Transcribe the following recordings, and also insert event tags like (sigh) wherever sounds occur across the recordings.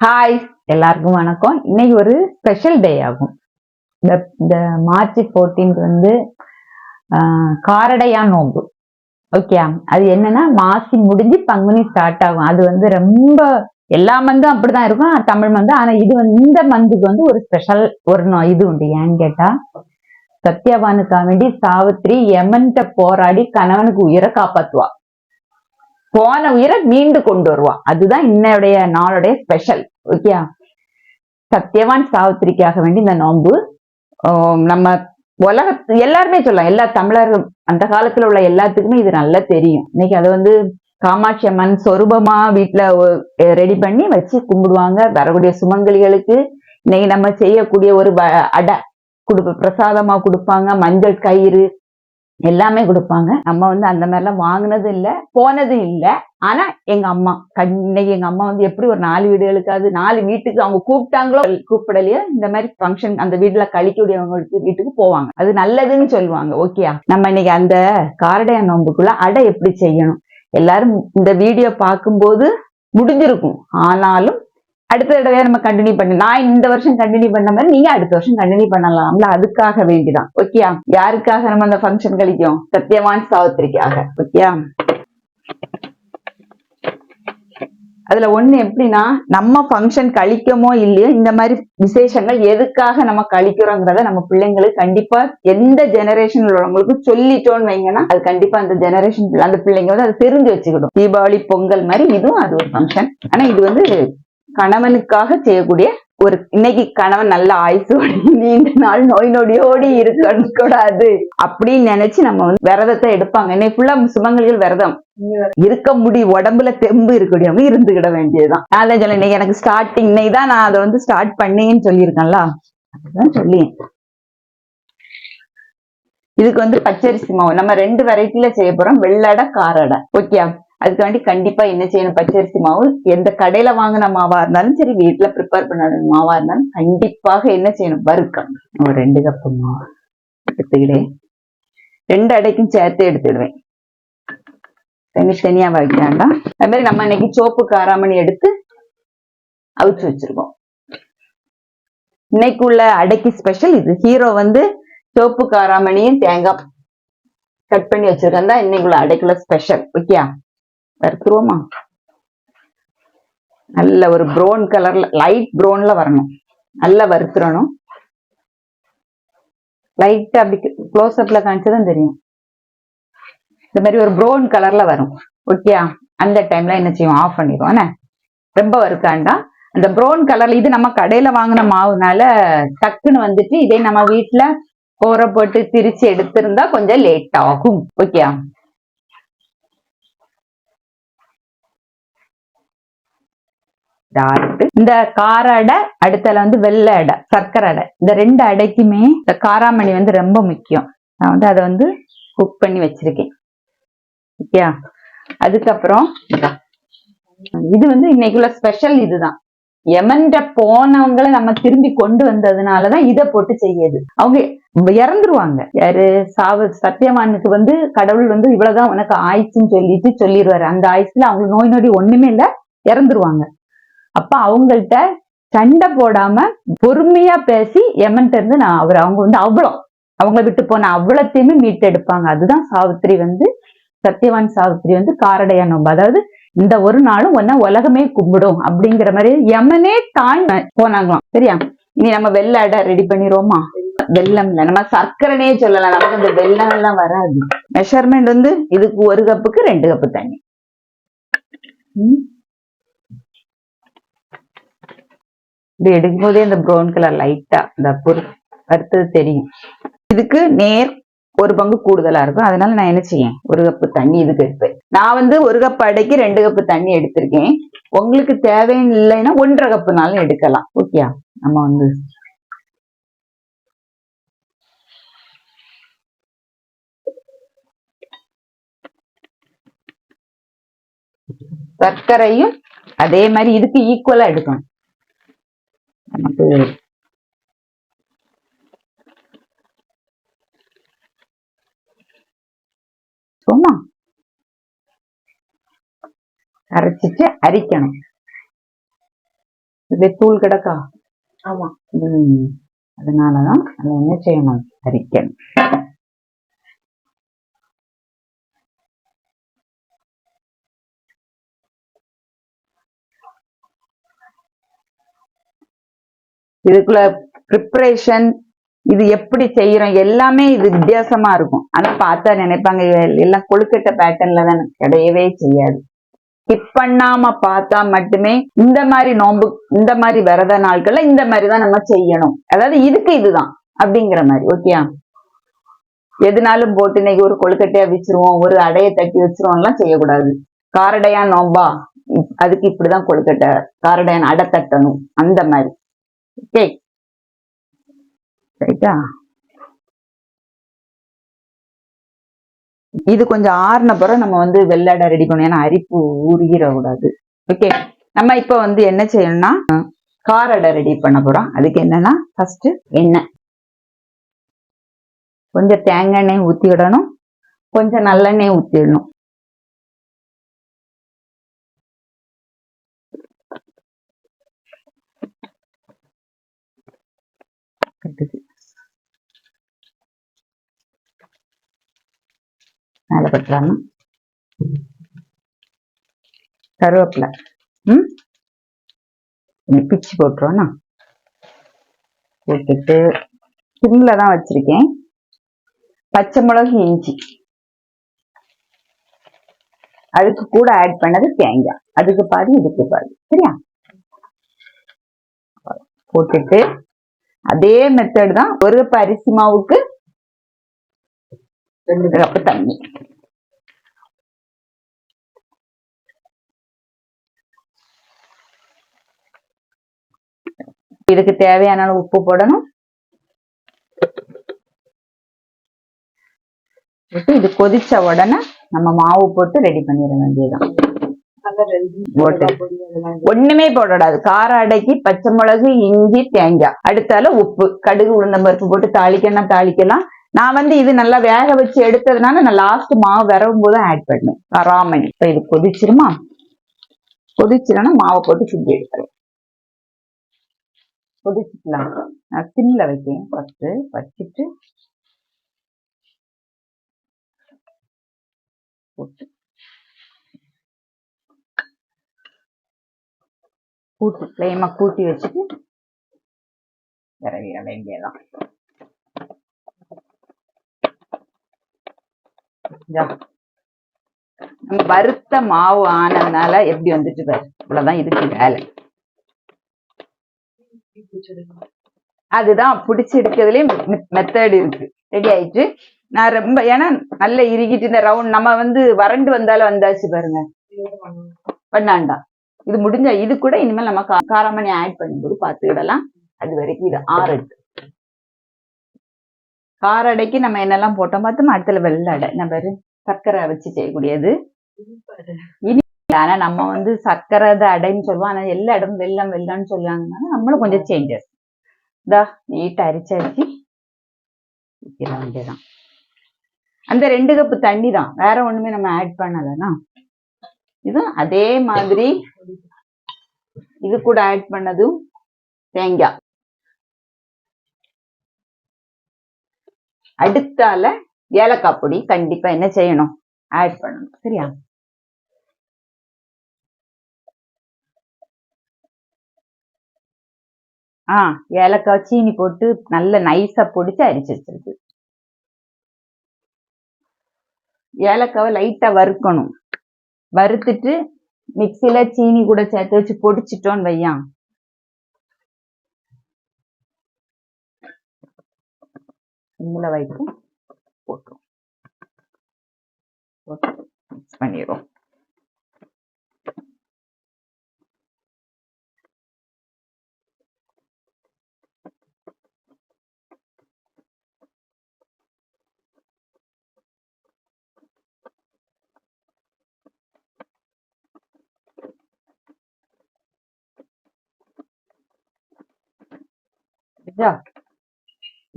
Hi எல்லாருக்கும் வணக்கம். இன்னைக்கு ஒரு ஸ்பெஷல் டே ஆகும். இந்த இந்த மார்ச் 14th வந்து காரடையா நோம்பு ஓகே அது என்னன்னா மாசி முடிஞ்சு பங்குனி ஸ்டார்ட் ஆகும். அது வந்து ரொம்ப எல்லா மந்தும் அப்படிதான் இருக்கும் தமிழ் மந்து. ஆனா இது வந்து இந்த மந்துக்கு வந்து ஒரு ஸ்பெஷல் ஒரு இது உண்டு. ஏன்னு கேட்டா சத்யவானுக்காக வேண்டி சாவித்ரி எமன்கிட்ட போராடி கணவனுக்கு உயிரை காப்பாத்துவா. போன உயிரை மீண்டு கொண்டு வருவான் அதுதான் இன்னையுடைய நாளுடைய ஸ்பெஷல் ஓகே சத்யவான் சாவித்திரிக்காக வேண்டி இந்த நோன்பு நம்ம உலக எல்லாருமே சொல்லலாம். எல்லா தமிழர்கள் அந்த காலத்துல உள்ள எல்லாத்துக்குமே இது நல்லா தெரியும். இன்னைக்கு அதை வந்து காமாட்சி அம்மன் சொரூபமா வீட்டுல ரெடி பண்ணி வச்சு கும்பிடுவாங்க. வரக்கூடிய சுமங்கலிகளுக்கு இன்னைக்கு நம்ம செய்யக்கூடிய ஒரு வ- அடை கொடுப்ப பிரசாதமா கொடுப்பாங்க. மஞ்சள் கயிறு எல்லாமே கொடுப்பாங்க. நம்ம வந்து அந்த மாதிரிலாம் வாங்கினது இல்லை போனது இல்லை. ஆனா எங்க அம்மா கண்- இன்னைக்கு எங்க அம்மா வந்து எப்படி ஒரு நாலு வீடுகளுக்காவது நாலு வீட்டுக்கு அவங்க கூப்பிட்டாங்களோ கூப்பிடலையோ இந்த மாதிரி ஃபங்க்ஷன் அந்த வீட்டுல கழிக்கக்கூடியவங்களுக்கு வீட்டுக்கு போவாங்க. அது நல்லதுன்னு சொல்லுவாங்க ஓகேயா நம்ம இன்னைக்கு அந்த காரடைய நோம்புக்குள்ள அடை எப்படி செய்யணும்? எல்லாரும் இந்த வீடியோ பார்க்கும்போது முடிஞ்சிருக்கும். ஆனாலும் அடுத்த தடவை நம்ம கண்டினியூ பண்ணி நான் இந்த வருஷம் கண்டினியூ பண்ண மாதிரி நீங்க அடுத்த வருஷம் கண்டினியூ பண்ணலாம்ல அதுக்காக வேண்டிதான். ஓகேயா யாருக்காக நம்ம அந்த ஃபங்க்ஷன் கழிக்கும் சத்யவான் சாவித்திரிக்காக. ஓகேயா அதுல ஒண்ணு எப்படின்னா நம்ம ஃபங்க்ஷன் கழிக்கமோ இல்லையோ இந்த மாதிரி விசேஷங்கள் எதுக்காக நம்ம கழிக்கிறோங்கிறத நம்ம பிள்ளைங்களுக்கு கண்டிப்பா எந்த ஜெனரேஷன் உள்ளவங்களுக்கு சொல்லிட்டோம்னு வைங்கன்னா அது கண்டிப்பா அந்த ஜெனரேஷன் அந்த பிள்ளைங்க வந்து அதை தெரிஞ்சு வச்சுக்கிடும். தீபாவளி பொங்கல் மாதிரி இதுவும் அது ஒரு ஃபங்க்ஷன் ஆனா இது வந்து கணவனுக்காக செய்யக்கூடிய ஒரு இன்னைக்கு கணவன் நல்ல ஆயுசோடு (laughs) நீண்ட நாள் நோய் நொடியோடி இருக்கணும் கூடாது அப்படின்னு நினைச்சு நம்ம வந்து விரதத்தை எடுப்பாங்க. இன்னைக்கு ஃபுல்லா விரதம். இருக்க முடி உடம்புல தெம்பு இருக்கக்கூடியவங்க இருந்துகிட வேண்டியதுதான். நான் சொல்ல இன்னைக்கு எனக்கு ஸ்டார்டிங் இன்னைக்கு தான் நான் அதை வந்து ஸ்டார்ட் பண்ணேன்னு சொல்லியிருக்கேன்ல. அதுதான் சொல்லி இதுக்கு வந்து பச்சரிசி மாவு. நம்ம ரெண்டு வெரைட்டில செய்ய போறோம். வெள்ளடை காரடை ஓகே அதுக்காண்டி கண்டிப்பா என்ன செய்யணும்? பச்சரிசி மாவு எந்த கடையில வாங்கின மாவா இருந்தாலும் சரி வீட்டுல ப்ரிப்பேர் பண்ண மாவா இருந்தாலும் கண்டிப்பாக என்ன செய்யணும்? வறுக்கணும். ஒரு ரெண்டு கப்பு மாவு எடுத்துக்கிட்டேன் ரெண்டு அடைக்கும் சேர்த்து எடுத்துடுவேன் தனித்தனியா வைக்க வேண்டாம். அது மாதிரி நம்ம இன்னைக்கு சோப்பு காராமணி எடுத்து அவிச்சு வச்சிருக்கோம். இன்னைக்கு உள்ள அடைக்கு ஸ்பெஷல் இது. ஹீரோ வந்து சோப்பு காராமணியும் தேங்காய் கட் பண்ணி வச்சிருக்கேன் தான் இன்னைக்குள்ள அடைக்குள்ள ஸ்பெஷல் ஓகே வறுத்துருவோமா நல்ல ஒரு ப்ரௌன் கலர்ல லைட் ப்ரௌன்ல வரணும். நல்லா வறுத்துறணும் லைட்டா அப்படி க்ளோஸ் அப்ல காமிச்சதான் தெரியும். இந்த மாதிரி ஒரு ப்ரௌன் கலர்ல வரும். ஓகே அந்த டைம்ல என்ன செய்வோம்? ஆஃப் பண்ணிடுவோம். என்ன? ரொம்ப வறுக்காண்டா அந்த ப்ரௌன் கலர்ல இது நம்ம கடையில வாங்கின மாவுனால டக்குன்னு வந்துட்டு இதே நம்ம வீட்டுல கோர போட்டு திரிச்சு எடுத்திருந்தா கொஞ்சம் லேட் ஆகும். ஓகே டார்க் இந்த கார அடை அடுத்தல வந்து வெள்ளை அடை சர்க்கரை அடை. இந்த ரெண்டு அடைக்குமே இந்த காராமணி வந்து ரொம்ப முக்கியம். நான் வந்து அதை வந்து குக் பண்ணி வச்சிருக்கேன். ஓகே அதுக்கப்புறம் இது வந்து இன்னைக்குள்ள ஸ்பெஷல் இதுதான். எமன்ட போனவங்களை நம்ம திரும்பி கொண்டு வந்ததுனாலதான் இதை போட்டு செய்யுது. அவங்க இறந்துருவாங்க. யாரு? சாவு சத்தியவானுக்கு வந்து கடவுள் வந்து இவ்வளவுதான் உனக்கு ஆயிடுச்சுன்னு சொல்லிட்டு சொல்லிடுவாரு. அந்த ஆயுசுல அவங்களுக்கு நோய் நொடி ஒண்ணுமே இல்ல இறந்துருவாங்க. அப்ப அவங்கள்ட்ட சண்டை போடாம பொறுமையா பேசி எமன்ட்ட இருந்து நான் அவர் அவங்க வந்து அவ்வளோ அவங்க விட்டு போன அவ்வளத்தையுமே மீட்டெடுப்பாங்க அதுதான் சாவித்திரி வந்து சத்யவான் சாவித்திரி வந்து காரடையா நோம்பு அதாவது இந்த ஒரு நாளும் ஒன்ன உலகமே கும்பிடும் அப்படிங்கிற மாதிரி யமனே தாண்டி போனாங்களாம். சரியா? இனி நம்ம வெள்ளை அடை ரெடி பண்ணிடுவோமா வெள்ளம் நம்ம சர்க்கரைனே சொல்லலாம். நமக்கு இந்த வெள்ளம் எல்லாம் வராது. மெஷர்மெண்ட் வந்து இதுக்கு ஒரு கப்புக்கு ரெண்டு கப்பு தண்ணி. இப்படி எடுக்கும் எடுக்கும்போதே இந்த ப்ரௌன் கலர் லைட்டா இந்த பொரு வறுத்தது தெரியும். இதுக்கு நேர் ஒரு பங்கு கூடுதலா இருக்கும். அதனால நான் என்ன செய்யேன்? ஒரு கப்பு தண்ணி இதுக்கு எடுப்பேன் நான் வந்து ஒரு கப் அடைக்கு ரெண்டு கப்பு தண்ணி எடுத்திருக்கேன். உங்களுக்கு தேவைன்னு இல்லைன்னா ஒன்றரை கப்புனாலும் எடுக்கலாம். ஓகே நம்ம வந்து சர்க்கரையும் அதே மாதிரி இதுக்கு ஈக்குவலா எடுக்கணும். நமக்கு சும்மா அரைச்சிட்டு அரிக்கணும் இது தூள் கிடக்கா ஆமா ம் அதனாலதான் அதை என்ன செய்யணும் அரிக்கணும் இதுக்குள்ள ப்ரிப்பரேஷன் இது எப்படி செய்யறோம் எல்லாமே இது வித்தியாசமா இருக்கும். ஆனா பார்த்தா நினைப்பாங்க எல்லாம் கொழுக்கட்டை பேட்டர்ன்ல தான் கிடையவே செய்யாது. ஸ்கிப் பண்ணாம பார்த்தா மட்டுமே இந்த மாதிரி நோன்பு இந்த மாதிரி விரத நாட்கள்ல இந்த மாதிரி தான் நம்ம செய்யணும். அதாவது இதுக்கு இதுதான் அப்படிங்கிற மாதிரி ஓகேயா எதுனாலும் போட்டு இன்னைக்கு ஒரு கொழுக்கட்டையா வச்சிருவோம் ஒரு அடையை தட்டி வச்சிருவோம் எல்லாம் செய்யக்கூடாது. காரடையா நோம்பா? அதுக்கு இப்படிதான் கொழுக்கட்டை காரடையான் அடை தட்டணும் அந்த மாதிரி. ஓகே ரைட்டா இது கொஞ்சம் ஆறுன பிறகு நம்ம வந்து வெள்ளடை ரெடி பண்ணணும். ஏன்னா அரிப்பு ஊறிட கூடாது ஓகே நம்ம இப்ப வந்து என்ன செய்யணும்னா காரடை ரெடி பண்ண போறோம். அதுக்கு என்னன்னா ஃபர்ஸ்ட் எண்ணெய். கொஞ்சம் தேங்காய் எண்ணெய் ஊற்றி விடணும் கொஞ்சம் நல்லெண்ணெய் ஊத்திடணும். மேல பட்டுறாம கருவேப்பிலை. ம்? பிச்சு போட்டுருவோண்ணா போட்டுட்டு சிம்ல தான் வச்சிருக்கேன். பச்சை மிளகு இஞ்சி. அதுக்கு கூட ஆட் பண்ணது தேங்காய். அதுக்கு பாதி இதுக்கு பாதி. சரியா? போட்டுட்டு அதே மெத்தட் தான் ஒரு அரிசி மாவுக்கு ரெண்டு கப் தண்ணி. இதுக்கு தேவையான அளவு உப்பு போடணும். இது கொதிச்ச உடனே நம்ம மாவு போட்டு ரெடி பண்ணிட வேண்டியதான் ஒண்ணுமே போடக்கூடாது. கார அடைக்கு பச்சை மிளகு இஞ்சி தேங்காய். அடுத்தால உப்பு. கடுகு உளுந்தம்பருப்பு போட்டு தாளிக்கன்னா தாளிக்கலாம். நான் வந்து இது நல்லா வேக வச்சு எடுத்ததுனால நான் லாஸ்ட் மாவு விரவும் போது ஆட் பண்ணேன். ராமன் இப்ப இது கொதிச்சிருமா? கொதிச்சிருன்னா மாவை போட்டு சுத்தி எடுக்கிறேன் கொதிச்சுக்கலாம். நான் சிம்ல வைக்கேன். ஃபர்ஸ்ட் வச்சுட்டு போட்டு கூட்டி ஃப்ளேமை கூட்டி வச்சுட்டு விரவிட வேண்டியதான் நம்ம வறுத்த மாவு ஆனதுனால எப்படி வந்துட்டு பாரு. இவ்வளவுதான் இதுக்கு வேலை. அதுதான் பிடிச்சி எடுக்கிறதுலயும் மெத்தட் இருக்கு. ரெடி ஆயிட்டு நான் ரொம்ப ஏன்னா நல்ல இறுகிட்டு இந்த ரவுண்ட் நம்ம வந்து வறண்டு வந்தாலும் வந்தாச்சு பாருங்க. பண்ணாண்டா. இது முடிஞ்சா இது கூட இனிமேல் நம்ம காராமணி ஆட் பண்ணும்போது பார்த்துக்கிடலாம். அது வரைக்கும் இது ஆறட்டு காரடைக்கு நம்ம என்னெல்லாம் போட்டோம்? பார்த்தோம்? அடுத்தல வெள்ளை அடை. நம்ம சர்க்கரை வச்சு செய்யக்கூடியது. இனிப்பாரு. ஆனா நம்ம வந்து சர்க்கரை அடைன்னு சொல்லுவோம். ஆனா எல்லா இடமும் வெள்ளம் வெள்ளம்னு சொல்லுவாங்கன்னா நம்மளும் கொஞ்சம் சேஞ்சஸ் இதா நீட்டா அரிச்சு அரிச்சு ஊற்றிட வேண்டியதான் அந்த ரெண்டு கப்பு தண்ணி தான் வேற ஒண்ணுமே நம்ம ஆட் பண்ணலன்னா. இது அதே மாதிரி இது கூட ஆட் பண்ணதும் தேங்காய். அடுத்தால ஏலக்காய் பொடி கண்டிப்பா என்ன செய்யணும்? ஆட் பண்ணணும். சரியா? ஆ ஏலக்காய் சீனி போட்டு நல்ல நைஸா பொடிச்சு அரிச்சு வச்சிருக்கு. ஏலக்காவை லைட்டா வறுக்கணும். வறுத்துட்டு மிக்சியில சீனி கூட சேர்த்து வச்சு பொடிச்சிட்டோன்னு வையான். சிம்மில் வைப்போம் போட்டுரும். மிக்ஸ் பண்ணிடுவோம். புரியுதா?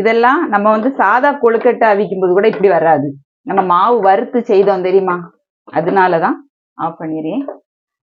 இதெல்லாம் நம்ம வந்து சாதா கொழுக்கட்டை அவிக்கும் போது கூட இப்படி வராது. நம்ம மாவு வறுத்து செய்தோம் தெரியுமா? அதனாலதான் ஆஃப் பண்ணிடுறேன்.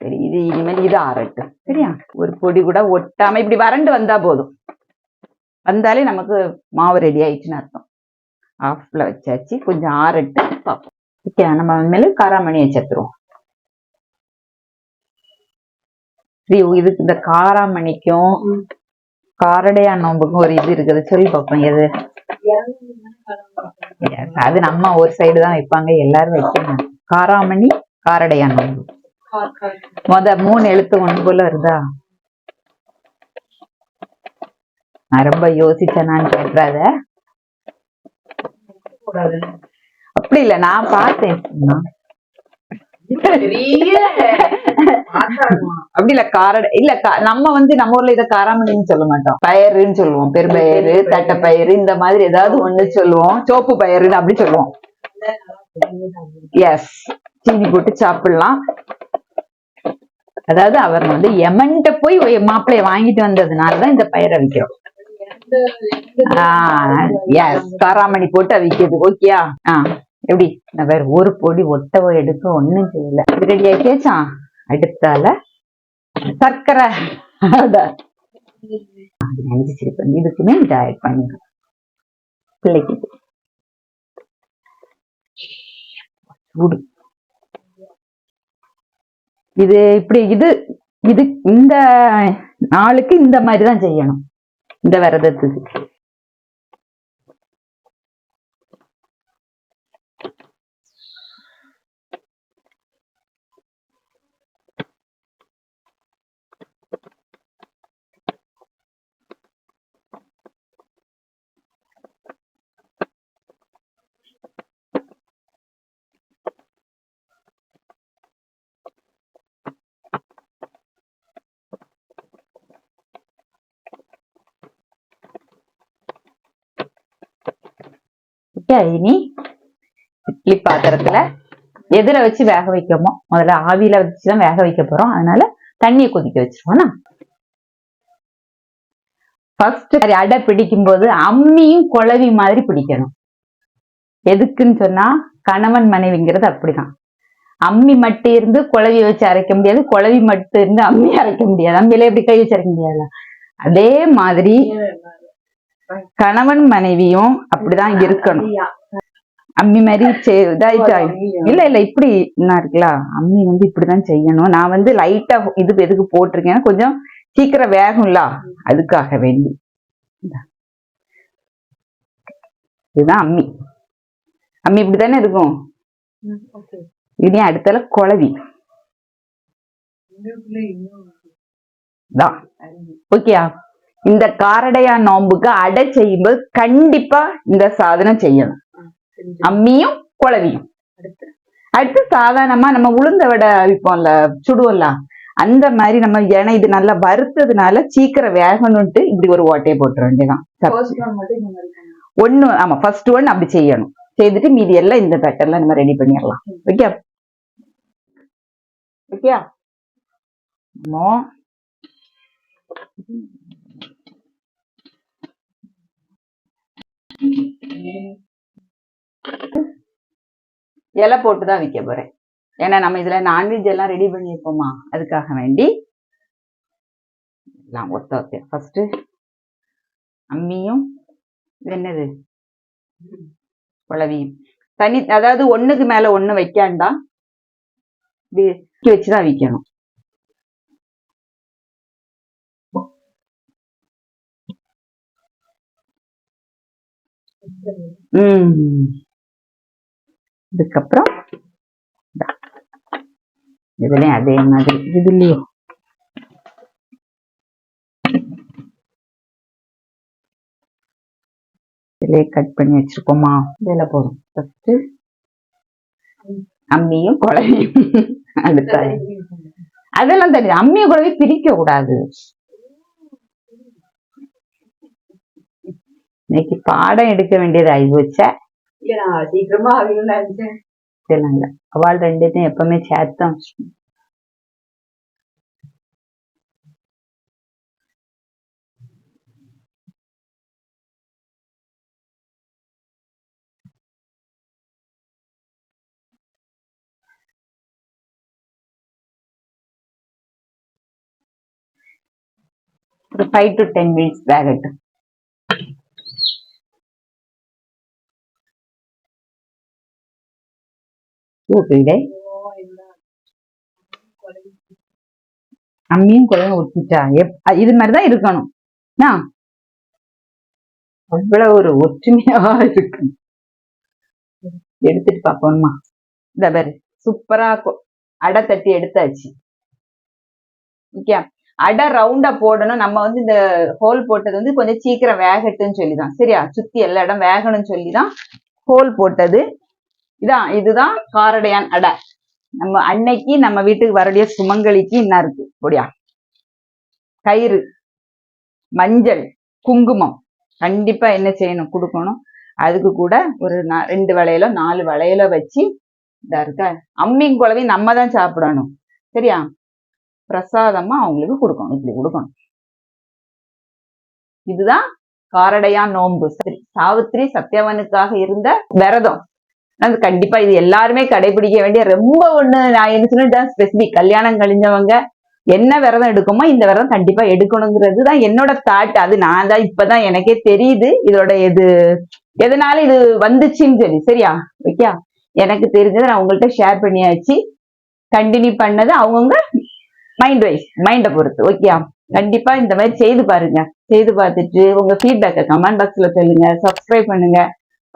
சரி இது இனிமேல் இது ஆறட்டும். சரியா? ஒரு பொடி கூட ஒட்டாம இப்படி வறண்டு வந்தா போதும். வந்தாலே நமக்கு மாவு ரெடி ஆயிடுச்சுன்னு அர்த்தம். ஆஃப்ல வச்சாச்சு கொஞ்சம் ஆறட்டு பார்ப்போம். ஓகே நம்ம மேலே காராமணியை சேர்த்துருவோம். சரி, இதுக்கு இந்த காராமணிக்கும் காரடையா நோம்புக்கும் ஒரு இது இருக்குது. சொல்லி பார்ப்போம் எது? அது நம்ம ஒரு சைடு தான் வைப்பாங்க எல்லாரும் வைப்பாங்க. காராமணி காரடையா நோம்பு. மொத மூணு எழுத்து ஒன்று போல வருதா? நான் ரொம்ப யோசிச்சேனான்னு கேட்டுறாத அப்படி இல்லை நான் பார்த்தேன். அப்படி இல்ல காரட இல்ல நம்ம வந்து நம்ம ஊர்ல இத காராமணின்னு சொல்ல மாட்டோம். பயறுன்னு சொல்லுவோம். பெரும்பயிறு தட்டைப்பயிறு இந்த மாதிரி ஏதாவது ஒண்ணு சொல்லுவோம். சோப்பு பயிறுன்னு அப்படி சொல்லுவோம். எஸ் சீனி போட்டு சாப்பிடலாம். அதாவது அவர் வந்து எமன்ட்ட போய் மாப்பிள்ளைய வாங்கிட்டு வந்ததுனாலதான் இந்த பயிரை விக்கிறோம். ஆஹ் எஸ் காராமணி போட்டு அவிக்கிறது. ஓகேயா? ஆஹ் எப்படி? நான் வேற ஒரு பொடி ஒட்டவோ எடுக்க ஒன்னும் செய்யல. இது ரெடி ஆயிட்டேச்சா அடுத்தால சர்க்கரை. அதான். இதுக்குமே இதை ஆட் பிள்ளைக்கு. சூடு. இது இப்படி இது இது இந்த நாளுக்கு இந்த மாதிரி தான் செய்யணும். இந்த விரதத்துக்கு. ஓகே இனி இட்லி பாத்திரத்துல எதுல வச்சு வேக வைக்கமோ முதல்ல ஆவியில வச்சுதான் வேக வைக்க போறோம். அதனால தண்ணியை கொதிக்க வச்சிருவோம் ஃபர்ஸ்ட் அடை பிடிக்கும் போது அம்மியும் குழவி மாதிரி பிடிக்கணும். எதுக்குன்னு சொன்னா கணவன் மனைவிங்கிறது அப்படிதான். அம்மி மட்டும் இருந்து குழவி வச்சு அரைக்க முடியாது குழவி மட்டும் இருந்து அம்மி அரைக்க முடியாது. அம்மியில எப்படி கை வச்சு அரைக்க முடியாது அதே மாதிரி கணவன் மனைவியும் அப்படிதான் இருக்கணும்? அம்மி மாதிரி இல்ல இல்ல இப்படி என்ன இருக்குல்ல? அம்மி வந்து இப்படிதான் செய்யணும். நான் வந்து லைட்டா இது எதுக்கு போட்டிருக்கேன்? கொஞ்சம் சீக்கிரம் வேகும்ல. அதுக்காக வேண்டி. இதுதான் அம்மி. அம்மி இப்படிதானே இருக்கும். இனி அடுத்தால குழவி. தான் ஓகேயா? இந்த காரடையா நோம்புக்கு அடை செய்யும்போது கண்டிப்பா இந்த சாதனம் செய்யணும். அம்மியும் குழவியும். அடுத்து? சாதாரணமா நம்ம உளுந்த வடை அவிப்போம்ல சுடுவோம்ல அந்த மாதிரி நம்ம ஏன்னா இது நல்லா வறுத்ததுனால சீக்கிரம் வேகணும்ட்டு இப்படி ஒரு ஓட்டையை போட்டுற வேண்டியதான். ஒண்ணு ஆமா ஃபர்ஸ்ட் ஒன் அப்படி செய்யணும். செய்துட்டு மீதி எல்லாம் இந்த பேட்டர்ல நம்ம ரெடி பண்ணிடலாம். ஓகே? ஓகே? இலை போட்டு தான் விற்க போறேன். ஏன்னா நம்ம இதுல நான்வெஜ் எல்லாம் ரெடி பண்ணியிருப்போமா? அதுக்காக வேண்டி. எல்லாம் ஒத்த ஒத்த ஃபர்ஸ்ட் அம்மியும் என்னது? குழவியும் தனி அதாவது ஒண்ணுக்கு மேல ஒண்ணு வைக்காண்டா இப்படி தூக்கி வச்சுதான் விற்கணும் இதுக்கப்புறம் இதுலயும் அதே மாதிரி. இதுலயும். இதுலயே கட் பண்ணி வச்சிருக்கோமா? இதுல போதும். ஃபஸ்ட்டு அம்மியும் குழவையும் அதுக்காக அதெல்லாம் தெரியும் அம்மியும் குழவி பிரிக்க கூடாது இன்னைக்கு பாடம் எடுக்க வேண்டியது ஆகிப்போச்சா சீக்கிரமா சரிங்க அவள் ரெண்டுத்தையும் எப்பவுமே சேர்த்தோம். ஒரு ஃபைவ் டு டென் மினிட்ஸ் வேகட்டும் ஊற்றிடே அம்மியும் குழம்பு ஊற்றிட்டா இது மாதிரிதான் இருக்கணும். அவ்வளவு ஒரு ஒற்றுமையா இருக்கு எடுத்துட்டு பாப்போம்மா இந்த பாரு சூப்பரா அடை தட்டி எடுத்தாச்சு. ஓகே? அடை ரவுண்டா போடணும். நம்ம வந்து இந்த ஹோல் போட்டது வந்து கொஞ்சம் சீக்கிரம் வேகட்டுன்னு சொல்லிதான். சரியா? சுத்தி எல்லா இடம் வேகணும்னு சொல்லிதான் ஹோல் போட்டது. இதான் இதுதான் காரடையான் அடை. நம்ம அன்னைக்கு நம்ம வீட்டுக்கு வரக்கூடிய சுமங்கலிக்கு என்ன இருக்கு? அப்படியா கயிறு மஞ்சள் குங்குமம். கண்டிப்பா என்ன செய்யணும்? கொடுக்கணும். அதுக்கு கூட ஒரு ரெண்டு வளையலோ நாலு வளையலோ வச்சு இதா இருக்கா? அம்மியும் குழவையும் நம்ம தான் சாப்பிடணும். சரியா? பிரசாதமா அவங்களுக்கு கொடுக்கணும். இப்படி கொடுக்கணும். இதுதான் காரடையான் நோன்பு. சரி சாவித்திரி சத்யவனுக்காக இருந்த விரதம். அது கண்டிப்பா இது எல்லாருமே கடைபிடிக்க வேண்டிய ரொம்ப ஒண்ணு நான் என்ன சொல்லிட்டேன் ஸ்பெசிபிக் கல்யாணம் கழிஞ்சவங்க என்ன விரதம் எடுக்குமோ இந்த விரதம் கண்டிப்பா எடுக்கணுங்கிறது தான் என்னோட தாட் அது நான் தான் இப்பதான் எனக்கே தெரியுது இதோட இது எதனால இது வந்துச்சுன்னு சொல்லி சரியா? ஓகே எனக்கு தெரிஞ்சதை நான் உங்கள்கிட்ட ஷேர் பண்ணியாச்சு. கண்டினியூ பண்ணது அவங்கவுங்க மைண்ட் வைஸ் மைண்டை பொறுத்து. ஓகே கண்டிப்பா இந்த மாதிரி செய்து பாருங்க. செய்து பார்த்துட்டு உங்க ஃபீட்பேக்கை கமெண்ட் பாக்ஸ்ல சொல்லுங்க. சப்ஸ்கிரைப் பண்ணுங்க.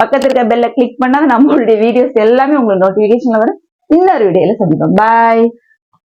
பக்கத்துல இருக்க பெல்ல கிளிக் பண்ணா நம்மளுடைய வீடியோஸ் எல்லாமே உங்களுக்கு நோட்டிபிகேஷன்ல வரும். இன்னொரு வீடியோல சந்திப்போம். பாய்